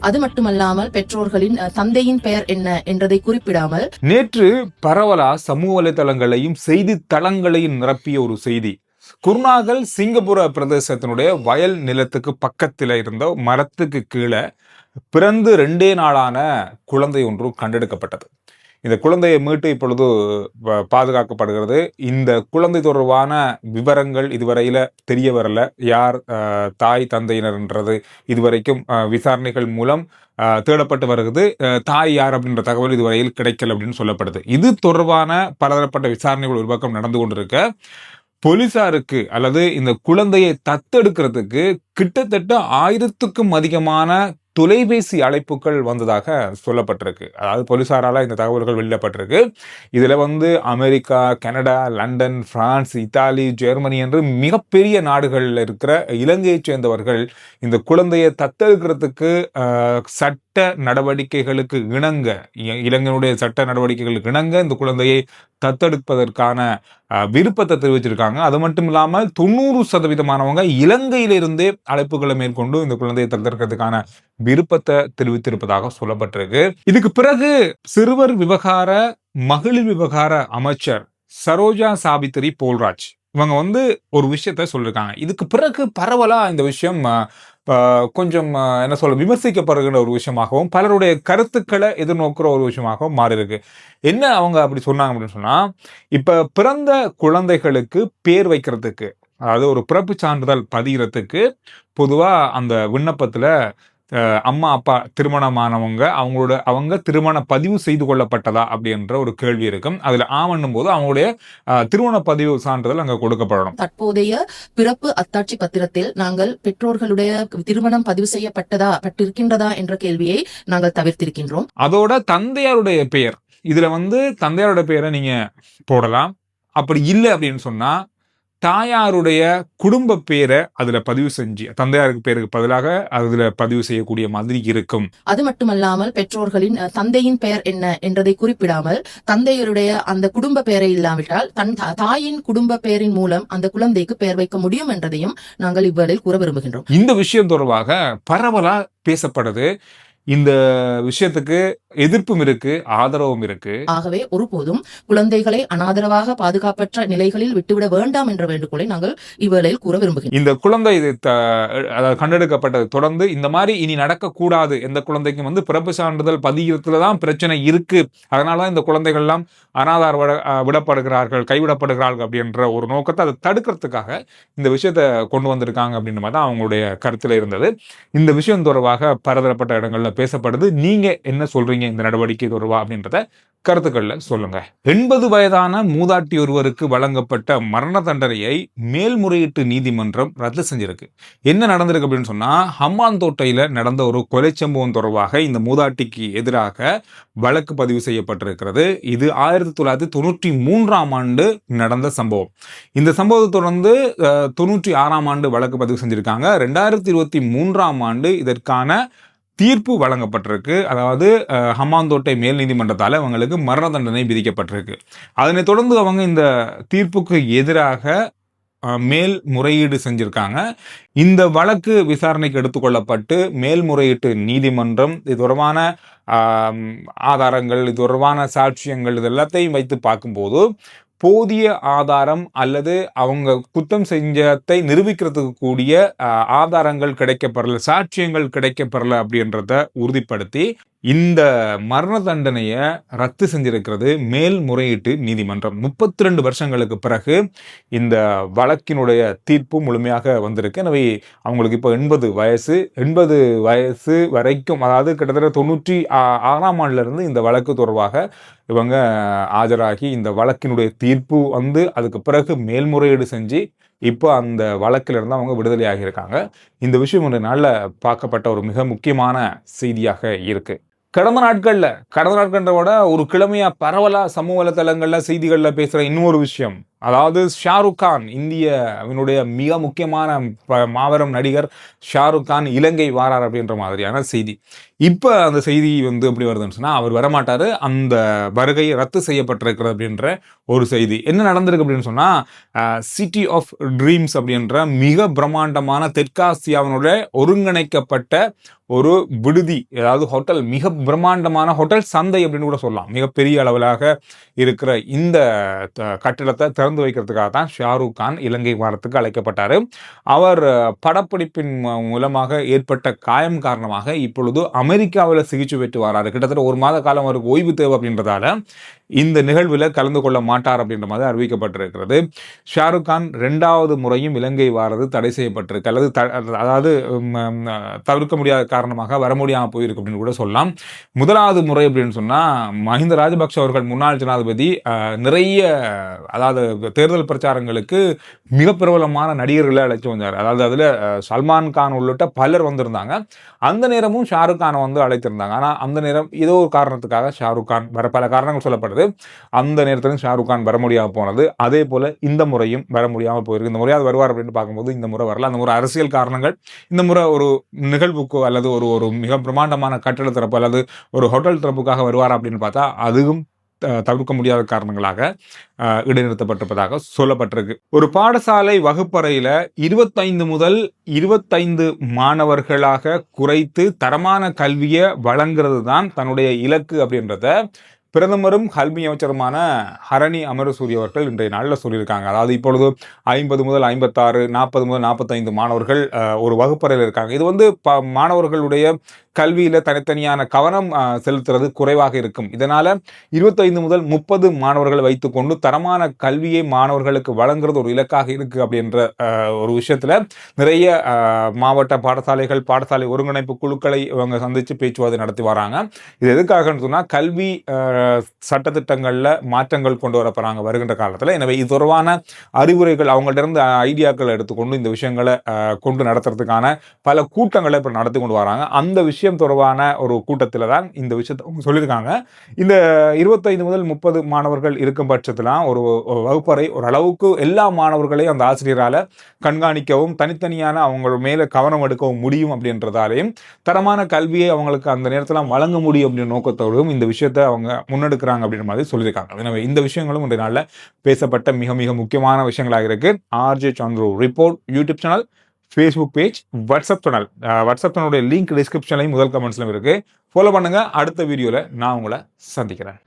அது மட்டுமல்லாமல் பெற்றோர்களின் தந்தையின் பெயர் என்ன என்றதை குறிப்பிடாமல் நேற்று பரவலா சமூக வலைதளங்களையும் செய்தி தளங்களையும் நிரப்பிய ஒரு செய்தி. குருநாகல் சிங்கப்பூர பிரதேசத்தினுடைய வயல் நிலத்துக்கு பக்கத்தில் இருந்த மரத்துக்கு கீழே பிறந்து ரெண்டே நாளான குழந்தை ஒன்று கண்டெடுக்கப்பட்டது. இந்த குழந்தையை மீட்டு இப்பொழுது ப- பாதுகாக்கப்படுகிறது. இந்த குழந்தை தொடர்பான விவரங்கள் இதுவரையில் தெரிய வரல. யார் தாய் தந்தையினர்ன்றது இதுவரைக்கும் விசாரணைகள் மூலம் தேடப்பட்டு வருகிறது. தாய் யார் அப்படின்ற தகவல் இதுவரையில் கிடைக்கல அப்படின்னு சொல்லப்படுது. இது தொடர்பான பலதரப்பட்ட விசாரணைகள் ஒரு பக்கம் நடந்து கொண்டிருக்க போலீசாருக்கு அல்லது இந்த குழந்தையை தத்தெடுக்கிறதுக்கு கிட்டத்தட்ட ஆயிரத்துக்கும் அதிகமான தொலைபேசி அழைப்புகள் வந்ததாக சொல்லப்பட்டிருக்கு. அதாவது போலீஸாரால் இந்த தகவல்கள் வெளியிடப்பட்டிருக்கு. இதில் வந்து America Canada London France Italy Germany என்று மிகப்பெரிய நாடுகளில் இருக்கிற இலங்கையைச் சேர்ந்தவர்கள் இந்த குழந்தையை தத்தெடுக்கிறதுக்கு சட் சட்ட நடவடிக்கைகளுக்கு இணங்க இ- சட்ட நடவடிக்கைகளுக்கு இணங்க இந்த குழந்தையை தத்தெடுப்பதற்கான விருப்பத்தை தெரிவிச்சிருக்காங்க. அது மட்டும் இல்லாமல் தொண்ணூறு சதவீதமானவங்க இலங்கையிலிருந்தே அழைப்புகளை மேற்கொண்டு இந்த குழந்தையை தத்தெடுக்கிறதுக்கான விருப்பத்தை தெரிவித்திருப்பதாக சொல்லப்பட்டிருக்கு. இதுக்கு பிறகு சிறுவர் விவகார மகளிர் விவகார அமைச்சர் சரோஜா சாவித்திரி போல்ராஜ் இவங்க வந்து ஒரு விஷயத்த சொல்லியிருக்காங்க இதுக்கு பிறகு பரவலா இந்த விஷயம் கொஞ்சம் என்ன சொல்ல விமர்சிக்கப்படுகிற ஒரு விஷயமாகவும் பலருடைய கருத்துக்களை எதிர்நோக்கிற ஒரு விஷயமாகவும் மாறி இருக்கு என்ன அவங்க அப்படி சொன்னாங்க அப்படின்னு சொன்னால் இப்போ பிறந்த குழந்தைகளுக்கு பேர் வைக்கிறதுக்கு அதாவது ஒரு பிறப்பு சான்றிதழ் பதிகிறதுக்கு பொதுவாக அந்த விண்ணப்பத்தில் அம்மா அப்பா திருமணமானவங்க அவங்களோட அவங்க திருமண பதிவு செய்து கொள்ளப்பட்டதா அப்படின்ற ஒரு கேள்வி இருக்கும். அதுல ஆவண்ணும் போது அவங்களுடைய திருமண பதிவு சான்றிதழ் அங்க கொடுக்கப்படணும். தற்போதைய பிறப்பு அத்தாட்சி பத்திரத்தில் நாங்கள் பெற்றோர்களுடைய திருமணம் பதிவு செய்யப்பட்டதா பட்டிருக்கின்றதா என்ற கேள்வியை நாங்கள் தவிர்த்திருக்கின்றோம். அதோட தந்தையாருடைய பெயர். இதுல வந்து தந்தையாருடைய பெயரை நீங்க போடலாம். அப்படி இல்லை அப்படின்னு சொன்னா தாயாருடைய குடும்ப பேரை அதுல பதிவு செஞ்சு தந்தையாருக்கு பேருக்கு பதிலாக அதுல பதிவு செய்யக்கூடிய மாதிரி இருக்கும். அது மட்டுமல்லாமல் பெற்றோர்களின் தந்தையின் பெயர் என்ன என்றதை குறிப்பிடாமல் தந்தையருடைய அந்த குடும்ப பெயரை இல்லாவிட்டால் தன் தாயின் குடும்ப பெயரின் மூலம் அந்த குழந்தைக்கு பெயர் வைக்க முடியும் என்றதையும் நாங்கள் இவ்வேளையில் கூற விரும்புகின்றோம். இந்த விஷயம் தொடர்பாக பரவலா பேசப்படுது. இந்த விஷயத்துக்கு எதிர்ப்பும் இருக்கு ஆதரவும் இருக்கு. ஆகவே ஒருபோதும் குழந்தைகளை அனாதரவாக பாதுகாப்பற்ற நிலைகளில் விட்டுவிட வேண்டாம் என்ற வேண்டுகோளை நாங்கள் இவ்வேளையில் கூற விரும்புகின்றோம். இந்த குழந்தை இது கண்டெடுக்கப்பட்டது தொடர்ந்து இந்த மாதிரி இனி நடக்கக்கூடாது எந்த குழந்தைக்கும் வந்து பிறப்பு சான்றிதழ் பதிகிறதுல தான் பிரச்சனை இருக்கு. அதனால தான் இந்த குழந்தைகள் எல்லாம் அனாதார விடப்படுகிறார்கள் கைவிடப்படுகிறார்கள் அப்படின்ற ஒரு நோக்கத்தை அதை தடுக்கிறதுக்காக இந்த விஷயத்தை கொண்டு வந்திருக்காங்க அப்படின்ற மாதிரி தான் அவங்களுடைய கருத்துல இருந்தது. இந்த விஷயம் தொடர்பாக பலதரப்பட்ட இடங்கள்ல பேசப்படுது. நீங்க என்ன சொல்றீங்க? இந்த நடவடிக்கை தொடர்பா அப்படின்றத கருத்துக்கள்ல சொல்லுங்க. எண்பது வயதான மூதாட்டி ஒருவருக்கு வழங்கப்பட்ட மரண தண்டனையை மேல்முறையீட்டு நீதிமன்றம் ரத்து செஞ்சிருக்கு. என்ன நடந்திருக்கு அப்படின்னு சொன்னா ஹம்மாந்தோட்டையில நடந்த ஒரு கொலை சம்பவம் தொடர்பாக இந்த மூதாட்டிக்கு எதிராக வழக்கு பதிவு செய்யப்பட்டிருக்கிறது. இது ஆயிரத்தி தொள்ளாயிரத்தி தொண்ணூற்றி மூன்றாம் ஆண்டு நடந்த சம்பவம். இந்த சம்பவத்தை தொடர்ந்து தொண்ணூற்றி ஆறாம் ஆண்டு வழக்கு பதிவு செஞ்சிருக்காங்க. ரெண்டாயிரத்தி இருபத்தி மூன்றாம் ஆண்டு இதற்கான தீர்ப்பு வழங்கப்பட்டிருக்கு. அதாவது ஹமாந்தோட்டை மேல் நீதிமன்றத்தால் அவங்களுக்கு மரண தண்டனை விதிக்கப்பட்டிருக்கு. அதனைத் தொடர்ந்து அவங்க இந்த தீர்ப்புக்கு எதிராக மேல் முறையீடு செஞ்சுருக்காங்க. இந்த வழக்கு விசாரணைக்கு எடுத்துக்கொள்ளப்பட்டு மேல்முறையீட்டு நீதிமன்றம் இது தொடர்பான ஆதாரங்கள் இது தொடர்பான சாட்சியங்கள் இது எல்லாத்தையும் வைத்து பார்க்கும்போது போதிய ஆதாரம் அல்லது அவங்க குத்தம் செஞ்சதை நிரூபிக்கிறதுக்கு கூடிய ஆதாரங்கள் கிடைக்கப்பெறல சாட்சியங்கள் கிடைக்கப்பெறல அப்படின்றத உறுதிப்படுத்தி இந்த மரண தண்டனையை ரத்து செஞ்சிருக்கிறது மேல்முறையீட்டு நீதிமன்றம். முப்பத்தி ரெண்டு வருஷங்களுக்கு பிறகு இந்த வழக்கினுடைய தீர்ப்பு முழுமையாக வந்திருக்கு. எனவே அவங்களுக்கு இப்போ எண்பது வயசு எண்பது வயசு வரைக்கும் அதாவது கிட்டத்தட்ட தொண்ணூற்றி ஆறாம் ஆண்டுலருந்து இந்த வழக்கு தொடர்பாக இவங்க ஆஜராகி இந்த வழக்கினுடைய தீர்ப்பு வந்து அதுக்கு பிறகு மேல்முறையீடு செஞ்சு இப்போ அந்த வழக்கிலிருந்து அவங்க விடுதலை ஆகியிருக்காங்க இந்த விஷயம் ஒரு நாளில் பார்க்கப்பட்ட ஒரு மிக முக்கியமான செய்தியாக இருக்கு. கடந்த நாட்களில் கடந்த நாட்கள்ன்ற விட ஒரு கிழமையாக பரவலாக சமூக வலைத்தளங்களில் செய்திகளில் பேசுகிற இன்னொரு விஷயம். அதாவது ஷாருக் கான் இந்திய அவனுடைய மிக முக்கியமான மாபெரும் நடிகர் ஷாருக் கான் இலங்கை வாரார் அப்படின்ற மாதிரியான செய்தி. இப்போ அந்த செய்தி வந்து எப்படி வருதுன்னு சொன்னால் அவர் வரமாட்டார் அந்த வருகை ரத்து செய்யப்பட்டிருக்கிறது அப்படின்ற ஒரு செய்தி. என்ன நடந்திருக்கு அப்படின்னு சொன்னால் சிட்டி ஆஃப் ட்ரீம்ஸ் அப்படின்ற மிக பிரம்மாண்டமான தெற்காசியாவினுடைய ஒருங்கிணைக்கப்பட்ட ஒரு விடுதி அதாவது ஹோட்டல் மிக பிரம்மாண்டமான ஹோட்டல் சந்தை அப்படின்னு கூட சொல்லலாம். மிகப்பெரிய அளவிலாக இருக்கிற இந்த த- கட்டிடத்தை திறந்து வைக்கிறதுக்காக தான் ஷாருக் கான் இலங்கை வாரத்துக்கு அழைக்கப்பட்டார். அவர் படப்பிடிப்பின் மூலமாக ஏற்பட்ட காயம் காரணமாக இப்பொழுது அமெரிக்காவில் சிகிச்சை பெற்று வராரு. கிட்டத்தட்ட ஒரு மாத காலம் அவருக்கு ஓய்வு தேவை அப்படின்றதால இந்த நிகழ்வில் கலந்து கொள்ள மாட்டார் அப்படின்ற மாதிரி அறிவிக்கப்பட்டிருக்கிறது. ஷாருக் கான் ரெண்டாவது முறையும் இலங்கை வாரது தடை செய்யப்பட்டிருக்கு. அல்லது த- அதாவது தவிர்க்க முடியாத காரணமாக வர முடியாமல் போயிருக்கு அப்படின்னு கூட சொல்லலாம். முதலாவது முறை அப்படின்னு சொன்னால் மஹிந்த ராஜபக்ஷ அவர்கள் முன்னாள் ஜனாதிபதி நிறைய அதாவது தேர்தல் பிரச்சாரங்களுக்கு மிக பிரபலமான நடிகர்களை அழைச்சி வந்தார். அதாவது அதில் சல்மான் கான் உள்ளிட்ட பலர் வந்திருந்தாங்க. அந்த நேரமும் ஷாருக் கானை வந்து அழைத்திருந்தாங்க. ஆனால் அந்த நேரம் ஏதோ ஒரு காரணத்துக்காக ஷாருக் கான் வர பல காரணங்கள் சொல்லப்படுது அந்த நேரத்திலும் ஷாருக் கான் வர முடியாமல் போனது. அதே போல இந்த முறையும் வர முடியாமல் போயிருக்கு. இந்த முறையாவது வருவார் அப்படின்னு பார்க்கும்போது இந்த முறை வரல. அந்த முறை அரசியல் காரணங்கள் இந்த முறை ஒரு நிகழ்வுக்கோ அல்லது ஒரு ஒரு மிக பிரமாண்டமான கட்டட திறப்பு அல்லது ஒரு ஹோட்டல் திறப்புக்காக வருவார் அப்படின்னு பார்த்தா அதுவும் த- தவிர்க்க முடியாத காரணங்களாக இடைநிறுத்தப்பட்டிருப்பதாக சொல்லப்பட்டிருக்கு. ஒரு பாடசாலை வகுப்பறையில் இருபத்தைந்து முதல் இருபத்தைந்து மாணவர்களாக குறைத்து தரமான கல்வியை வழங்குறது தான் தன்னுடைய இலக்கு அப்படின்றத பிரதமரும் கல்வி அமைச்சருமான ஹரணி அமரசூரி அவர்கள் இன்றைய நாளில் சொல்லியிருக்காங்க. அதாவது இப்பொழுது ஐம்பது முதல் ஐம்பத்தாறு நாற்பது முதல் நாற்பத்தைந்து மாணவர்கள் ஒரு வகுப்பறையில் இருக்காங்க. இது வந்து ப மாணவர்களுடைய கல்வியில் தனித்தனியான கவனம் செலுத்துறது குறைவாக இருக்கும். இதனால் இருபத்தைந்து முதல் முப்பது மாணவர்கள் வைத்துக்கொண்டு தரமான கல்வியை மாணவர்களுக்கு வழங்குறது ஒரு இலக்காக இருக்கு அப்படின்ற ஒரு விஷயத்தில் நிறைய மாவட்ட பாடசாலைகள் பாடசாலை ஒருங்கிணைப்பு குழுக்களை இவங்க சந்தித்து பேச்சுவார்த்தை நடத்தி வராங்க. இது எதுக்காகன்னு சொன்னால் கல்வி சட்டத்திட்டங்களில் மாற்றங்கள் கொண்டு வர வருகின்ற காலத்தில். எனவே இது தொடர்பான அறிவுரைகள் அவங்கள்ட்ட இருந்து ஐடியாக்கள் எடுத்துக்கொண்டு இந்த விஷயங்களை கொண்டு நடத்துறதுக்கான பல கூட்டங்களை இப்போ நடத்தி கொண்டு வராங்க. அந்த விஷயம் தொடர்பான ஒரு கூட்டத்தில் தான் இந்த விஷயத்தை அவங்க சொல்லியிருக்காங்க. இந்த இருபத்தைந்து முதல் முப்பது மாணவர்கள் இருக்கும் பட்சத்தில் ஒரு வகுப்பறை ஓரளவுக்கு எல்லா மாணவர்களையும் அந்த ஆசிரியரால் கண்காணிக்கவும் தனித்தனியான அவங்க மேலே கவனம் எடுக்கவும் முடியும் அப்படின்றதாலையும் தரமான கல்வியை அவங்களுக்கு அந்த நேரத்தில் வழங்க முடியும் அப்படின்ற நோக்கத்தோடும் இந்த விஷயத்தை அவங்க முன்னெடுக்கிறாங்க அப்படின்ற மாதிரி சொல்லியிருக்காங்க. எனவே இந்த விஷயங்களும் இன்றைய நாளில் பேசப்பட்ட மிக மிக முக்கியமான விஷயங்களாக இருக்கு. RJ Chandru report YouTube channel Facebook page WhatsApp channel WhatsApp சேனலுடைய லிங்க் டிஸ்கிரிப்ஷன்லையும் முதல் கமெண்ட்ஸ்லையும் இருக்குது ஃபாலோ பண்ணுங்கள் அடுத்த வீடியோவில் நான் உங்களை சந்திக்கிறேன்.